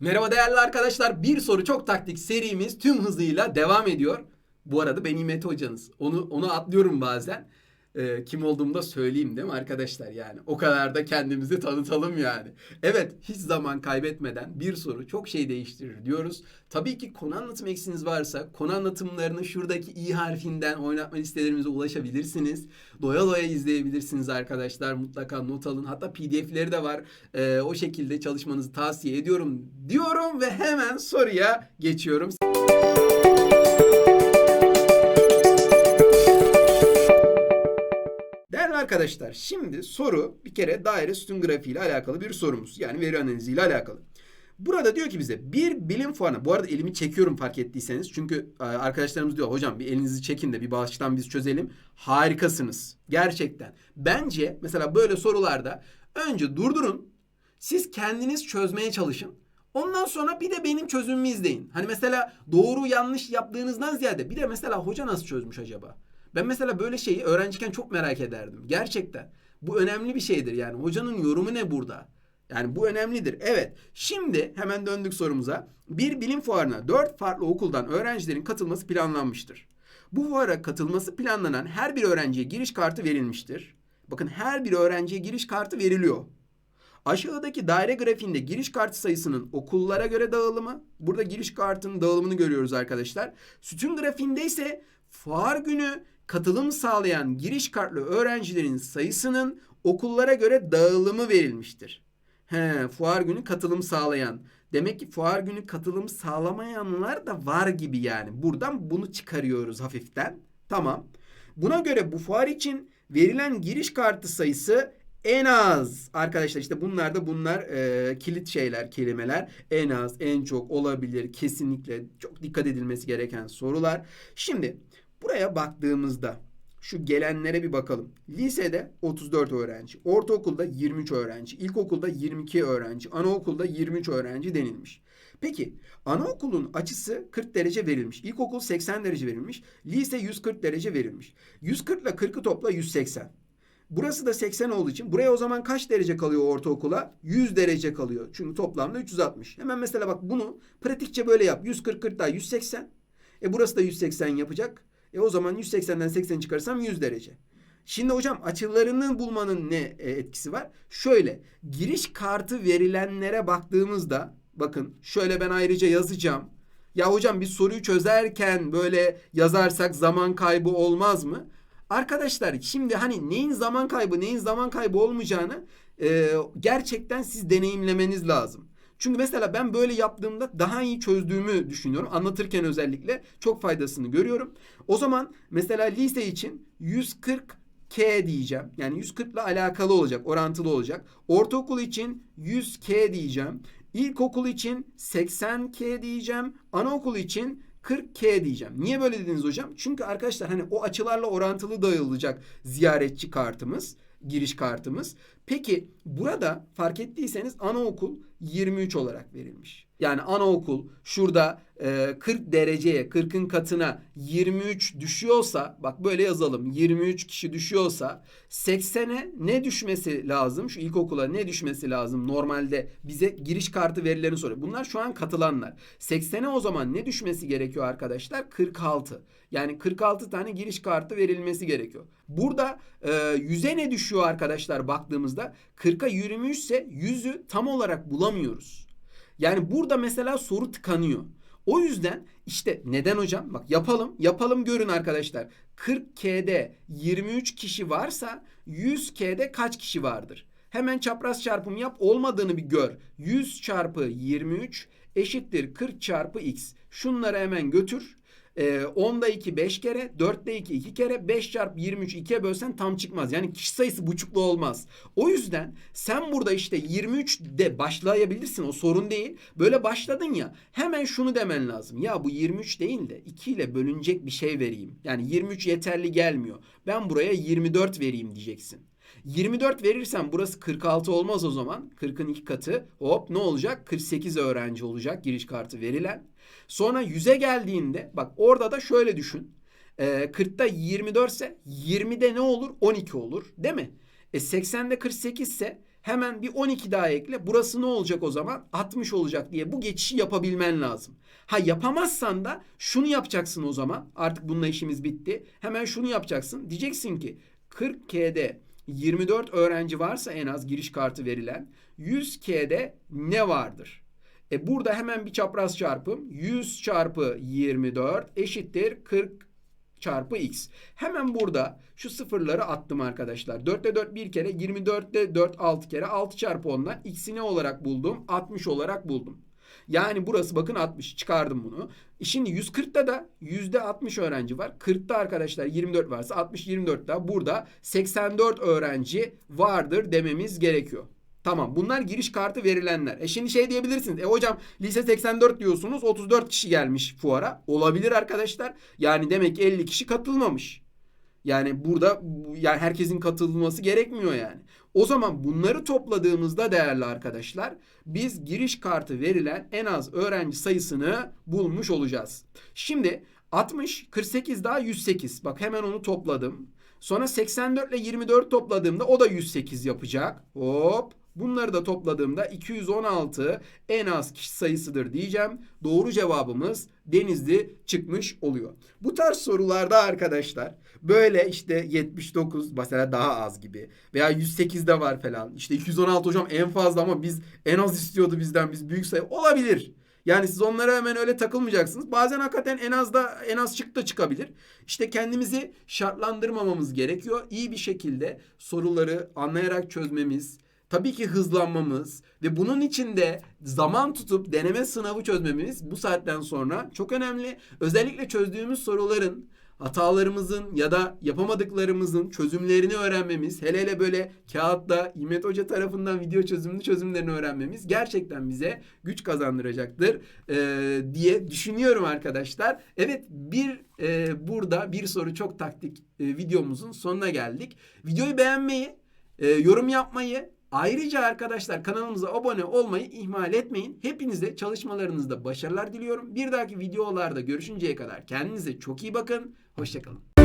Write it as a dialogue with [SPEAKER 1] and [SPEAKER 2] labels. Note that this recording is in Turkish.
[SPEAKER 1] Merhaba değerli arkadaşlar. Bir soru çok taktik serimiz tüm hızıyla devam ediyor. Bu arada ben Mete hocanız. Onu onu atlıyorum bazen. Ee, kim olduğumu da söyleyeyim değil mi arkadaşlar yani. O kadar da kendimizi tanıtalım yani. Evet hiç zaman kaybetmeden bir soru çok şey değiştirir diyoruz. Tabii ki konu anlatım eksiniz varsa konu anlatımlarını şuradaki i harfinden oynatma listelerimize ulaşabilirsiniz. Doya doya izleyebilirsiniz arkadaşlar. Mutlaka not alın. Hatta pdf'leri de var. Ee, o şekilde çalışmanızı tavsiye ediyorum diyorum ve hemen soruya geçiyorum. Arkadaşlar şimdi soru bir kere daire sütun grafiği ile alakalı bir sorumuz. Yani veri analizi ile alakalı. Burada diyor ki bize bir bilim fuarına bu arada elimi çekiyorum fark ettiyseniz. Çünkü e, arkadaşlarımız diyor hocam bir elinizi çekin de bir baştan biz çözelim. Harikasınız. Gerçekten. Bence mesela böyle sorularda önce durdurun. Siz kendiniz çözmeye çalışın. Ondan sonra bir de benim çözümümü izleyin. Hani mesela doğru yanlış yaptığınızdan ziyade bir de mesela hoca nasıl çözmüş acaba? Ben mesela böyle şeyi öğrenciyken çok merak ederdim. Gerçekten. Bu önemli bir şeydir yani. Hocanın yorumu ne burada? Yani bu önemlidir. Evet. Şimdi hemen döndük sorumuza. Bir bilim fuarına dört farklı okuldan öğrencilerin katılması planlanmıştır. Bu fuara katılması planlanan her bir öğrenciye giriş kartı verilmiştir. Bakın her bir öğrenciye giriş kartı veriliyor. Aşağıdaki daire grafiğinde giriş kartı sayısının okullara göre dağılımı. Burada giriş kartının dağılımını görüyoruz arkadaşlar. Sütun grafiğinde ise fuar günü katılım sağlayan giriş kartlı öğrencilerin sayısının okullara göre dağılımı verilmiştir. He, fuar günü katılım sağlayan. Demek ki fuar günü katılım sağlamayanlar da var gibi yani. Buradan bunu çıkarıyoruz hafiften. Tamam. Buna göre bu fuar için verilen giriş kartı sayısı en az arkadaşlar işte bunlar da bunlar e, kilit şeyler kelimeler en az en çok olabilir kesinlikle çok dikkat edilmesi gereken sorular. Şimdi buraya baktığımızda şu gelenlere bir bakalım. Lisede 34 öğrenci, ortaokulda 23 öğrenci, ilkokulda 22 öğrenci, anaokulda 23 öğrenci denilmiş. Peki anaokulun açısı 40 derece verilmiş. İlkokul 80 derece verilmiş. Lise 140 derece verilmiş. 140 ile 40'ı topla 180. Burası da 80 olduğu için buraya o zaman kaç derece kalıyor ortaokula? 100 derece kalıyor. Çünkü toplamda 360. Hemen mesela bak bunu pratikçe böyle yap. 140 40 daha 180. E burası da 180 yapacak. E o zaman 180'den 80 çıkarsam 100 derece. Şimdi hocam açılarını bulmanın ne e, etkisi var? Şöyle giriş kartı verilenlere baktığımızda bakın şöyle ben ayrıca yazacağım. Ya hocam biz soruyu çözerken böyle yazarsak zaman kaybı olmaz mı? Arkadaşlar şimdi hani neyin zaman kaybı neyin zaman kaybı olmayacağını e, gerçekten siz deneyimlemeniz lazım. Çünkü mesela ben böyle yaptığımda daha iyi çözdüğümü düşünüyorum. Anlatırken özellikle çok faydasını görüyorum. O zaman mesela lise için 140 K diyeceğim. Yani 140 ile alakalı olacak, orantılı olacak. Ortaokul için 100 K diyeceğim. İlkokul için 80 K diyeceğim. Anaokul için 40K diyeceğim. Niye böyle dediniz hocam? Çünkü arkadaşlar hani o açılarla orantılı dağılacak ziyaretçi kartımız, giriş kartımız. Peki burada fark ettiyseniz anaokul 23 olarak verilmiş. Yani anaokul şurada e, 40 dereceye 40'ın katına 23 düşüyorsa bak böyle yazalım 23 kişi düşüyorsa 80'e ne düşmesi lazım? Şu ilkokula ne düşmesi lazım? Normalde bize giriş kartı verilerini soruyor. Bunlar şu an katılanlar. 80'e o zaman ne düşmesi gerekiyor arkadaşlar? 46. Yani 46 tane giriş kartı verilmesi gerekiyor. Burada e, 100'e ne düşüyor arkadaşlar baktığımızda? 40'a 23 ise 100'ü tam olarak bulamıyoruz. Yani burada mesela soru tıkanıyor. O yüzden işte neden hocam? Bak yapalım. Yapalım görün arkadaşlar. 40K'de 23 kişi varsa 100K'de kaç kişi vardır? Hemen çapraz çarpım yap. Olmadığını bir gör. 100 çarpı 23 eşittir 40 çarpı x. Şunları hemen götür. Ee, 10'da 2 5 kere, 4'te 2 2 kere, 5 çarpı 23 2'ye bölsen tam çıkmaz. Yani kişi sayısı buçuklu olmaz. O yüzden sen burada işte 23 de başlayabilirsin o sorun değil. Böyle başladın ya hemen şunu demen lazım. Ya bu 23 değil de 2 ile bölünecek bir şey vereyim. Yani 23 yeterli gelmiyor. Ben buraya 24 vereyim diyeceksin. 24 verirsen burası 46 olmaz o zaman. 40'ın iki katı. Hop ne olacak? 48 öğrenci olacak giriş kartı verilen. Sonra 100'e geldiğinde bak orada da şöyle düşün. Ee, 40'ta 24 ise 20'de ne olur? 12 olur değil mi? E 80'de 48 ise Hemen bir 12 daha ekle. Burası ne olacak o zaman? 60 olacak diye bu geçişi yapabilmen lazım. Ha yapamazsan da şunu yapacaksın o zaman. Artık bununla işimiz bitti. Hemen şunu yapacaksın. Diyeceksin ki 40K'de 24 öğrenci varsa en az giriş kartı verilen 100K'de ne vardır? E burada hemen bir çapraz çarpım. 100 çarpı 24 eşittir 40 çarpı x. Hemen burada şu sıfırları attım arkadaşlar. 4'te 4 bir kere 24'te 4 6 kere 6 çarpı 10'dan x'i ne olarak buldum? 60 olarak buldum. Yani burası bakın 60 çıkardım bunu. E Şimdi 140'ta da %60 öğrenci var. 40'ta arkadaşlar 24 varsa 60 24 da burada 84 öğrenci vardır dememiz gerekiyor. Tamam bunlar giriş kartı verilenler. E şimdi şey diyebilirsiniz. E hocam lise 84 diyorsunuz 34 kişi gelmiş fuara. Olabilir arkadaşlar. Yani demek ki 50 kişi katılmamış. Yani burada bu- yani herkesin katılması gerekmiyor yani. O zaman bunları topladığımızda değerli arkadaşlar biz giriş kartı verilen en az öğrenci sayısını bulmuş olacağız. Şimdi 60, 48 daha 108. Bak hemen onu topladım. Sonra 84 ile 24 topladığımda o da 108 yapacak. Hop. Bunları da topladığımda 216 en az kişi sayısıdır diyeceğim. Doğru cevabımız Denizli çıkmış oluyor. Bu tarz sorularda arkadaşlar böyle işte 79 mesela daha az gibi veya 108 de var falan. İşte 216 hocam en fazla ama biz en az istiyordu bizden biz büyük sayı olabilir. Yani siz onlara hemen öyle takılmayacaksınız. Bazen hakikaten en az da en az çık da çıkabilir. İşte kendimizi şartlandırmamamız gerekiyor. İyi bir şekilde soruları anlayarak çözmemiz, tabii ki hızlanmamız ve bunun için de zaman tutup deneme sınavı çözmemiz bu saatten sonra çok önemli. Özellikle çözdüğümüz soruların hatalarımızın ya da yapamadıklarımızın çözümlerini öğrenmemiz, hele hele böyle kağıtta İmet Hoca tarafından video çözümlü çözümlerini öğrenmemiz gerçekten bize güç kazandıracaktır ee, diye düşünüyorum arkadaşlar. Evet bir e, burada bir soru çok taktik e, videomuzun sonuna geldik. Videoyu beğenmeyi, e, yorum yapmayı, ayrıca arkadaşlar kanalımıza abone olmayı ihmal etmeyin. Hepinize çalışmalarınızda başarılar diliyorum. Bir dahaki videolarda görüşünceye kadar kendinize çok iyi bakın. Hoşçakalın.